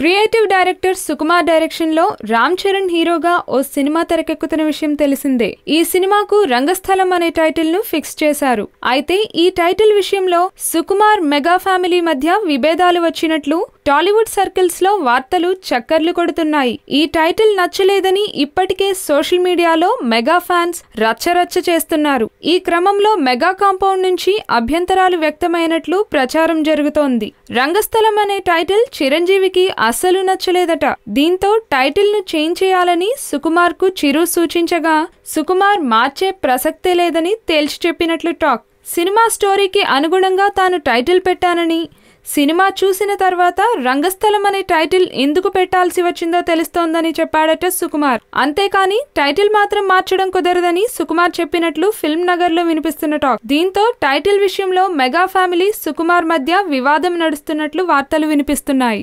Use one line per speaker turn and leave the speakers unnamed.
creative director Sukumar డైరెక్షన్లో రామ్ చరణ్ హీరోగా ఓ cinema తెరకెక్కుతున్న విషయం తెలిసిందే. ఈ సినిమాకు రంగస్థలం అనే టైటిల్ను ఫిక్స్ చేశారు. అయితే ఈ టైటిల్ విషయంలో సుకుమార్ మెగా ఫ్యామిలీ మధ్య విభేదాలు వచ్చినట్లు టాలీవుడ్ సర్కిల్స్లో వార్తలు చక్కర్లు కొడుతున్నాయి. ఈ టైటిల్ నచ్చలేదని ఇప్పటికే సోషల్ మీడియాలో మెగా ఫ్యాన్స్ రచ్చరచ్చ చేస్తున్నారు. ఈ క్రమంలో మెగా కాంపౌండ్ నుంచి అభ్యంతరాలు వ్యక్తమైనట్లు ప్రచారం జరుగుతోంది. రంగస్థలం అనే టైటిల్ చిరంజీవికి అస్సలు నచ్చలేదట. దీంతో టైటిల్ను చేంజ్ చేయాలని సుకుమార్కు చిరు సూచించగా సుకుమార్ మార్చే ప్రసక్తే లేదని తేల్చి చెప్పినట్లు టాక్. సినిమా స్టోరీకి అనుగుణంగా తాను టైటిల్ పెట్టానని సినిమా చూసిన తర్వాత రంగస్థలం అనే టైటిల్ ఎందుకు పెట్టాల్సి వచ్చిందో తెలుస్తోందని చెప్పాడట సుకుమార్. అంతేకాని టైటిల్ మాత్రం మార్చడం కుదరదని సుకుమార్ చెప్పినట్లు ఫిల్మ్ నగర్లో వినిపిస్తున్న టాక్. దీంతో టైటిల్ విషయంలో మెగా ఫ్యామిలీ సుకుమార్ మధ్య వివాదం నడుస్తున్నట్లు వార్తలు వినిపిస్తున్నాయి.